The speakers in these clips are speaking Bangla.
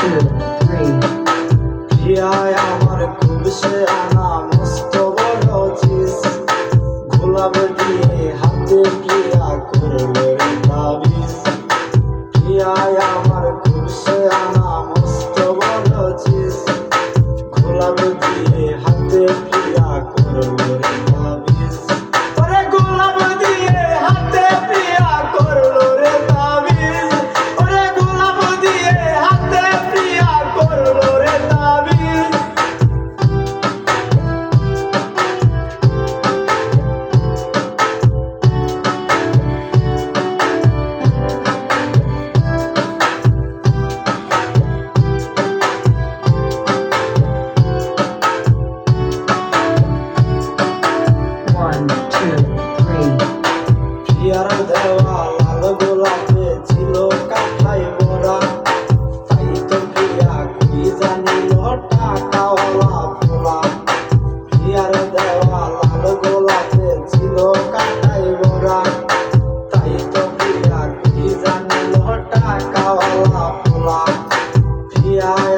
two, three. Yeah, I'm on a cool বাবা ফিরায়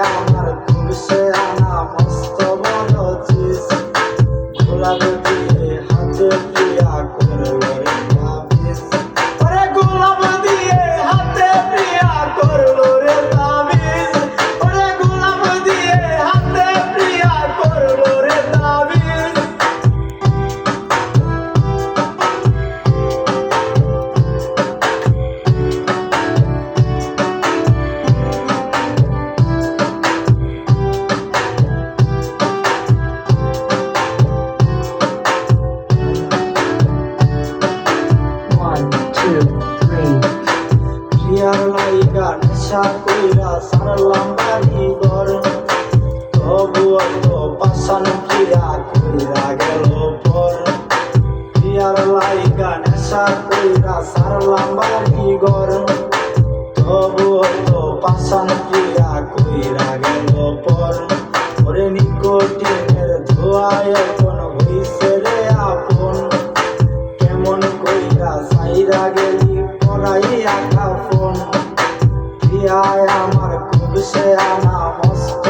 two, three. প্রিয়ার নায়িকা নেশা কইরা সারলাম বাড়ি ঘর তবু অত পাশান প্রিয়া কইরা গেল পর প্রিয়ার নায়িকা নেশা কইরা সারলাম বাড়ি ঘর তবু অত পাশান প্রিয়া কইরা আয় আমার খুব সে আনা মস্ত।